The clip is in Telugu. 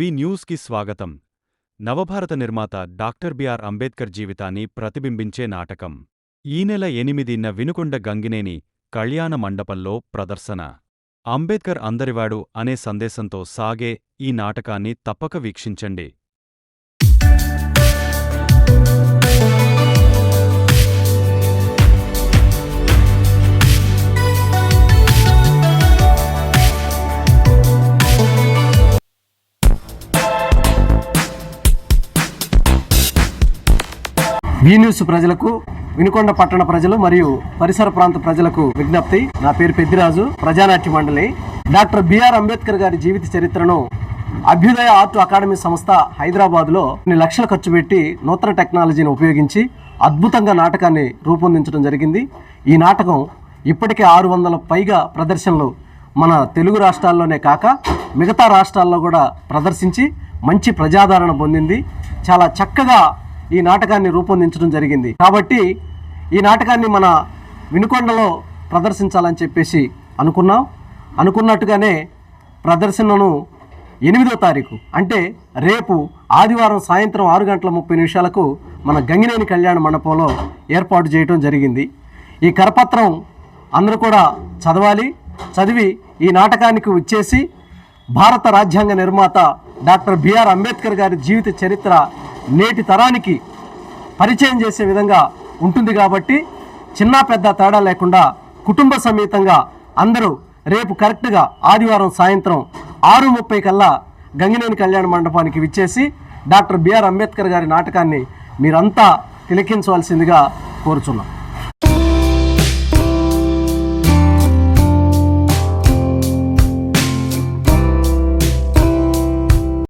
వి న్యూస్కి స్వాగతం. నవభారత నిర్మాత డాక్టర్ బిఆర్ అంబేద్కర్ జీవితాన్ని ప్రతిబింబించే నాటకం. ఈ నెల ఎనిమిదిన వినుకొండ గంగినేని కళ్యాణ మండపంలో ప్రదర్శన. అంబేద్కర్ అందరివాడు అనే సందేశంతో సాగే ఈ నాటకాన్ని తప్పక వీక్షించండి. బీ న్యూస్ ప్రజలకు వినుకొండ పట్టణ ప్రజలు మరియు పరిసర ప్రాంత ప్రజలకు విజ్ఞప్తి. నా పేరు పెద్దిరాజు ప్రజానాట్య మండలి. డాక్టర్ బిఆర్ అంబేద్కర్ గారి జీవిత చరిత్రను అభ్యుదయ ఆర్ట్ అకాడమీ సంస్థ హైదరాబాద్లో కొన్ని లక్షలు ఖర్చు పెట్టి నూతన టెక్నాలజీని ఉపయోగించి అద్భుతంగా నాటకాన్ని రూపొందించడం జరిగింది. ఈ నాటకం ఇప్పటికే ఆరు వందల పైగా ప్రదర్శనలు మన తెలుగు రాష్ట్రాల్లోనే కాక మిగతా రాష్ట్రాల్లో కూడా ప్రదర్శించి మంచి ప్రజాదరణ పొందింది. చాలా చక్కగా ఈ నాటకాన్ని రూపొందించడం జరిగింది. కాబట్టి ఈ నాటకాన్ని మన వినుకొండలో ప్రదర్శించాలని చెప్పేసి అనుకున్నాం. అనుకున్నట్టుగానే ప్రదర్శనను ఎనిమిదో తారీఖు అంటే రేపు ఆదివారం సాయంత్రం ఆరు గంటల ముప్పై నిమిషాలకు మన గంగినేని కళ్యాణ మండపంలో ఏర్పాటు చేయడం జరిగింది. ఈ కరపత్రం అందరూ కూడా చదవాలి. చదివి ఈ నాటకానికి వచ్చేసి భారత రాజ్యాంగ నిర్మాత డాక్టర్ బిఆర్ అంబేద్కర్ గారి జీవిత చరిత్ర నేటి తరానికి పరిచయం చేసే విధంగా ఉంటుంది కాబట్టి చిన్న పెద్ద తేడా లేకుండా కుటుంబ సమేతంగా అందరూ రేపు కరెక్ట్గా ఆదివారం సాయంత్రం ఆరు ముప్పై కల్లా గంగినేని కళ్యాణ మండపానికి విచ్చేసి డాక్టర్ బిఆర్ అంబేద్కర్ గారి నాటకాన్ని మీరంతా తిలకించవలసిందిగా కోరుచున్నాం.